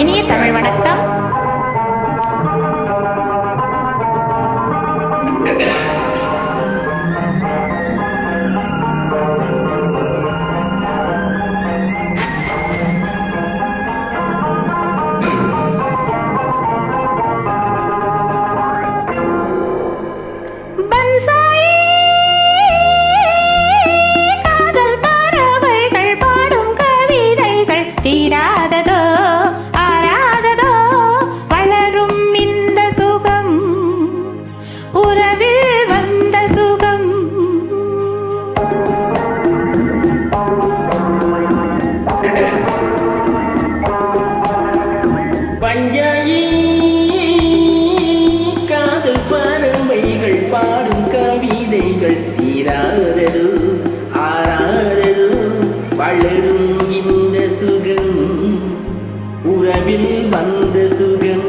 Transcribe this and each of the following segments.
இனிய தமிழ் வணக்கம். பஞ்சாயி காதல் பறவைகள் பாடும் கவிதைகள் தீராதது ஆறாதது வளரும் இந்த சுகம் உறவில் வந்த சுகம்.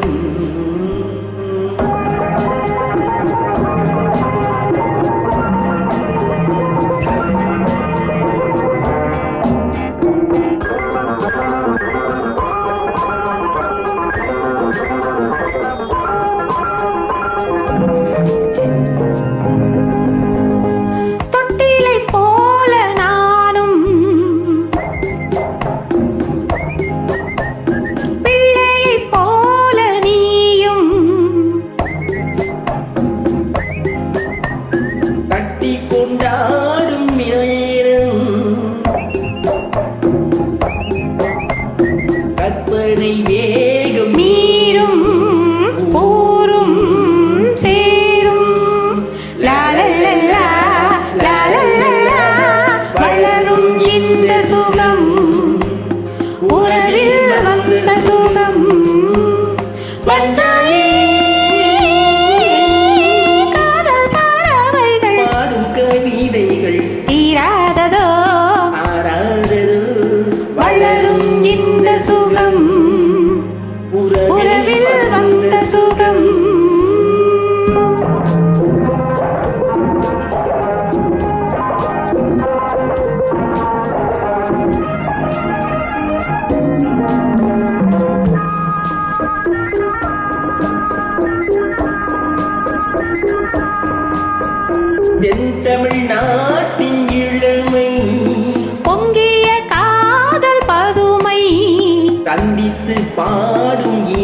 கப்பனை வேகம் நீரும் ஊரும் சேரும். வளரும் இந்த சுகம். உறவில் வந்த சுகம். வந்த செந்தமிழ்நாட்டின் இளமை. பொங்கிய காதல் பதுமை. சந்தித்து பாடும்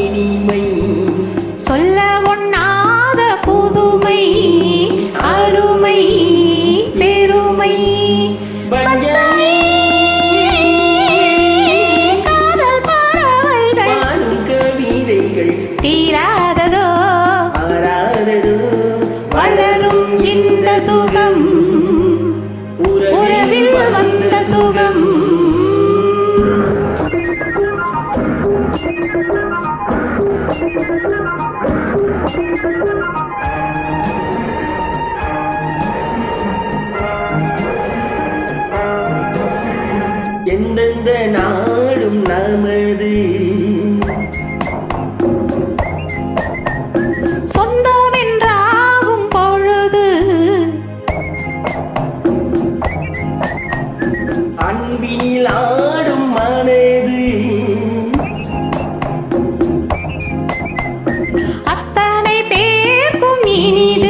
I'm sorry. இனிது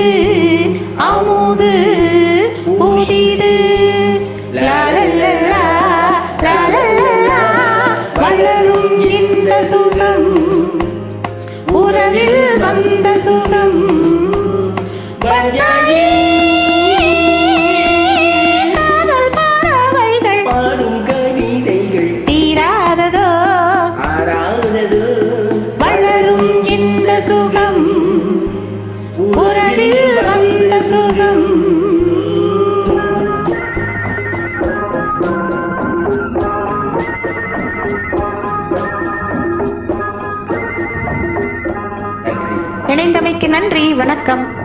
நன்றி வணக்கம்.